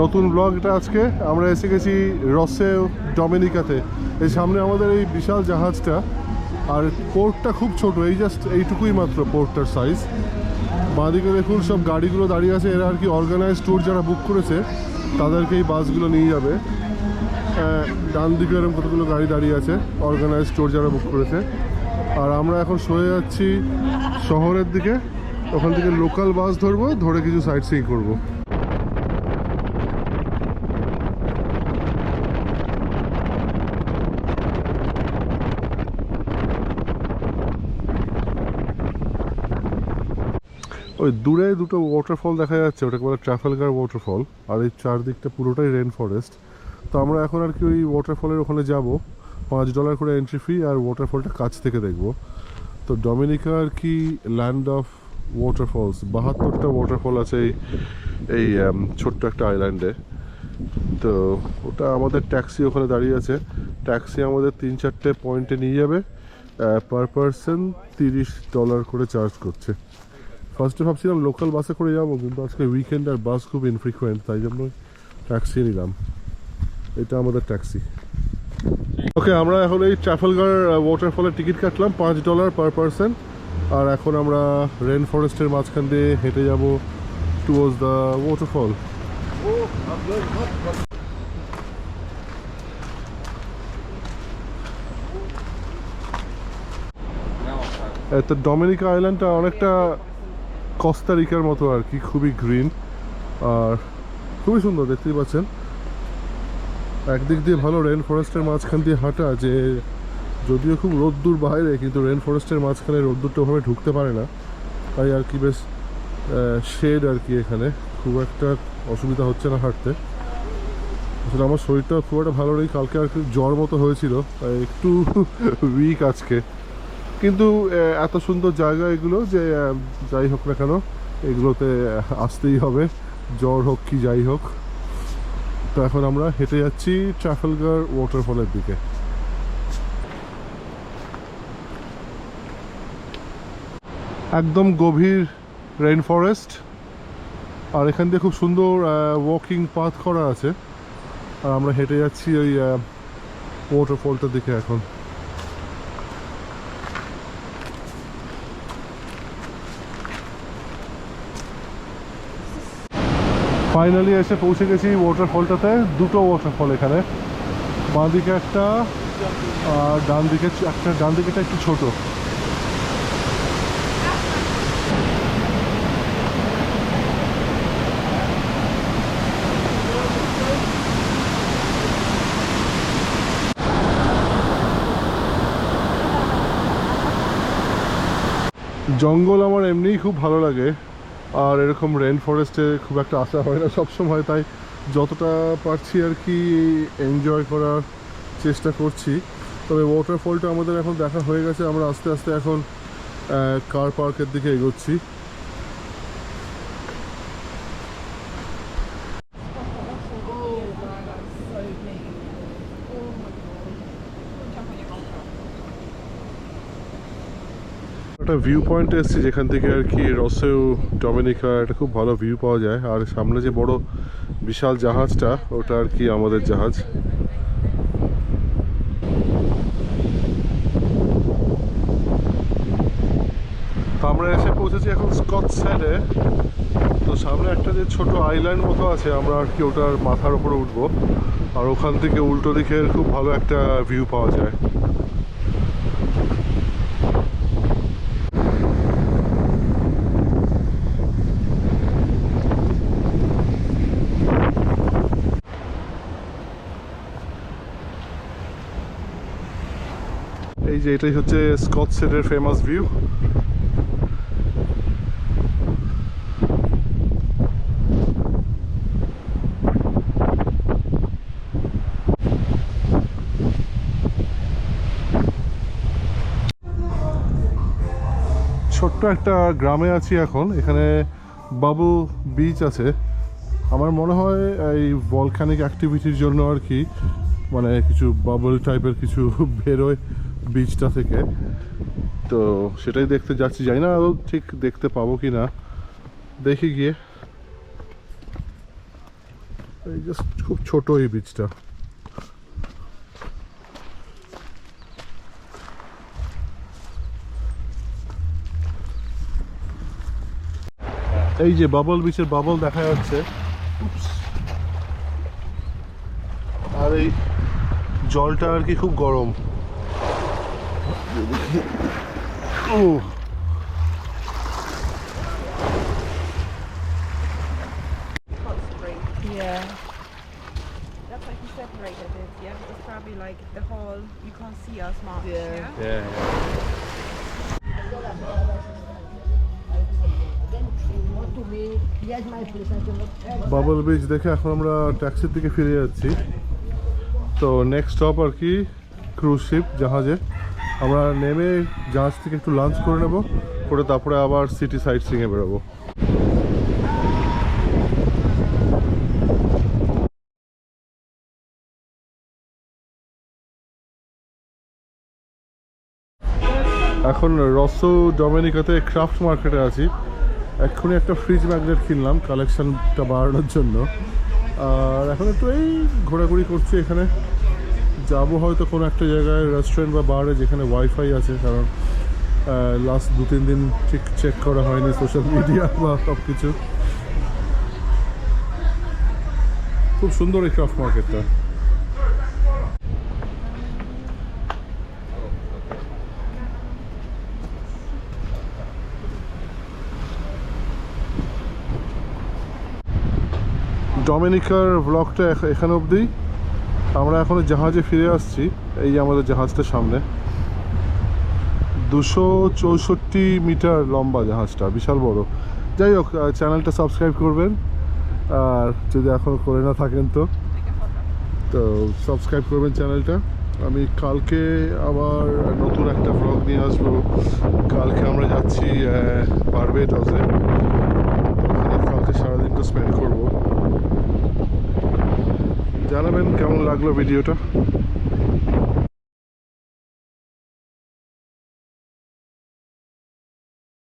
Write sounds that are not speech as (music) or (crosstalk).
নতুন ব্লগটা আজকে। আমরা এসে গেছি রসে ডমিনিকাতে। এই সামনে আমাদের এই বিশাল জাহাজটা। আর পোর্টটা খুব ছোট, এই জাস্ট এইটুকুই মাত্র পোর্টটার সাইজ বাঁদিকে দেখুন সব গাড়িগুলো দাঁড়িয়ে আছে, এরা আর কি অর্গানাইজ ট্যুর যারা বুক করেছে, তাদেরকে এই বাসগুলো নিয়ে যাবে। ডান দিকে এরকম কতগুলো গাড়ি দাঁড়িয়ে আছে অর্গানাইজ ট্যুর যারা বুক করেছে। আর আমরা এখন সরে যাচ্ছি শহরের দিকে। ওখান থেকে লোকাল বাস ধরবো, ধরে কিছু সাইট সিং করব। ওই দূরে দুটো ওয়াটারফল দেখা যাচ্ছে, ওটাকে বলে ট্রাফেলগার ওয়াটারফল আর এই চারদিকটা পুরোটাই রেন ফরেস্ট তো আমরা এখন আর কি ওই ওয়াটারফলের ওখানে যাব, পাঁচ ডলার করে এন্ট্রি ফি আর ওয়াটারফলটা কাছ থেকে দেখব। তো ডমিনিকা আর কি ল্যান্ড অফ ওয়াটারফলস বাহাত্তরটা ওয়াটারফল আছে এই এই ছোট্ট একটা আইল্যান্ডে তো ওটা আমাদের ট্যাক্সি ওখানে দাঁড়িয়ে আছে। ট্যাক্সি আমাদের তিন চারটে পয়েন্টে নিয়ে যাবে পার পারসন তিরিশ ডলার করে চার্জ করছে। ফার্স্টে ভাবছিলাম লোকাল বাসে করে যাব, কিন্তু আজকে উইকেন্ড আর বাস খুব ইনফ্রিকুয়েন্ট তাই জন্য ট্যাক্সি নিলাম। এটা আমাদের ট্যাক্সি ওকে আমরা এখন এই ট্রাফেলগার ওয়াটারফলের টিকিট কাটলাম, পাঁচ ডলার পার পারসন আর এখন আমরা রেন ফরেস্টের মাঝখান দিয়ে হেঁটে যাব টুয়ার্ডস দ্য ওয়াটারফল তো ডমিনিকা আইল্যান্ডটা অনেকটা কস্তারিকার মতো আর কি, খুবই গ্রিন আর খুবই সুন্দর, দেখতেই পাচ্ছেন। একদিক দিয়ে ভালো রেন ফরেস্টের মাঝখান দিয়ে হাঁটা যে যদিও খুব রোদ্দুর বাইরে, কিন্তু রেন ফরেস্টের মাঝখানে রোদ্দুরটা ওভাবে ঢুকতে পারে না। তাই আর কি বেশ শেড আর কি এখানে। খুব একটা অসুবিধা হচ্ছে না হাঁটতে। আসলে আমার শরীরটা খুব একটা ভালো নেই। কালকে আর কি জ্বর মতো হয়েছিল, তাই একটু (laughs) উইক আজকে। কিন্তু এত সুন্দর জায়গা এগুলো যে যাই হোক না কেন, এগুলোতে আসতেই হবে। জ্বর হোক কি যাই হোক। তো এখন আমরা হেঁটে যাচ্ছি ট্রাফেলগার ওয়াটারফলের দিকে। একদম গভীর রেইন ফরেস্ট আর এখান দিয়ে খুব সুন্দর ওয়াকিং পাথ করা আছে। আর আমরা হেঁটে যাচ্ছি ওই ওয়াটারফলটার দিকে এখন। ফাইনালি এসে পৌঁছে গেছি ওয়াটারফলটাতে দুটো ওয়াটারফল এখানে। বাঁ দিকে একটা, আর ডান দিকে একটা ডান দিকেটা একটু ছোট। জঙ্গল আমার এমনিই খুব ভালো লাগে। আর এরকম রেন ফরেস্টে খুব একটা আশা হয় না সবসময়, তাই যতটা পারছি আর কি এনজয় করার চেষ্টা করছি। তবে ওয়াটারফলটা আমাদের এখন দেখা হয়ে গেছে, আমরা আস্তে আস্তে এখন কার পার্কের দিকে এগোচ্ছি। একটা ভিউ পয়েন্টে এসেছি যেখান থেকে আর কি রসেও, ডমিনিকা, একটা খুব ভালো ভিউ পাওয়া যায়। আর সামনে যে বড় বিশাল জাহাজটা, ওটা আর কি আমাদের জাহাজ। আমরা এসে পৌঁছেছি এখন স্কট সাইডে তো সামনে একটা যে ছোট আইল্যান্ড মতো আছে, আমরা আর কি ওটার মাথার উপরে উঠবো। আর ওখান থেকে উল্টো দিকের খুব ভালো একটা ভিউ পাওয়া যায়। এই যে এটাই হচ্ছে স্কট সেটের ফেমাস ভিউ ছোট্ট একটা গ্রামে আছি এখন, এখানে বাবু বিচ আছে। আমার মনে হয় এই ভলকানিক অ্যাক্টিভিটির জন্য আর কি মানে কিছু বাবল টাইপের কিছু (laughs) বেরোয়। বিচটা থেকে। তো সেটাই দেখতে যাচ্ছি। জানি না আরও ঠিক দেখতে পাবো কি না দেখি গিয়ে। এই জাস্ট খুব ছোট এই বীজটা এই যে বাবল বিচের বাবল দেখা যাচ্ছে। আর এই জলটা আর কি খুব গরম. Ooh. বাবল ব্রিজ দেখে এখন আমরা ট্যাক্সির দিকে ফিরে যাচ্ছি তো নেক্সট স্টপ আর কি ক্রুজ শিপ জাহাজের আমরা নেমে জাহাজ থেকে একটু লাঞ্চ করে নেব, করে তারপরে আবার সিটি সাইট সিংয়ে বেরোবো। এখন রসো ডোমিনিকাতে ক্রাফট মার্কেটে আছি। এক্ষুনি একটা ফ্রিজ ম্যাগনেট কিনলাম কালেকশনটা বাড়ানোর জন্য। আর এখন একটু এই ঘোরাঘুরি করছি এখানে। যাব হয়তো কোনো একটা জায়গায় রেস্টুরেন্ট বা বারে যেখানে ওয়াইফাই আছে, কারণ লাস্ট দু তিন দিন ঠিক চেক করা হয়নি সোশ্যাল মিডিয়া (laughs) বা সব কিছু খুব সুন্দর এই ক্রাফট মার্কেটটা ডমিনিকার ব্লগটা এখ- এখানে অবধি। আমরা এখন জাহাজে ফিরে আসছি। এই যে আমাদের জাহাজটা সামনে। দুশো চৌষট্টি মিটার লম্বা জাহাজটা, বিশাল বড়। যাই হোক চ্যানেলটা সাবস্ক্রাইব করবেন। আর যদি এখনও করে না থাকেন তো তো সাবস্ক্রাইব করবেন চ্যানেলটা। আমি কালকে আবার নতুন একটা ব্লগ নিয়ে আসব। কালকে আমরা যাচ্ছি বারবেডসে কালকে সারাদিনটা স্পেন্ড করব। জানাবেন কেমন লাগল ভিডিওটা?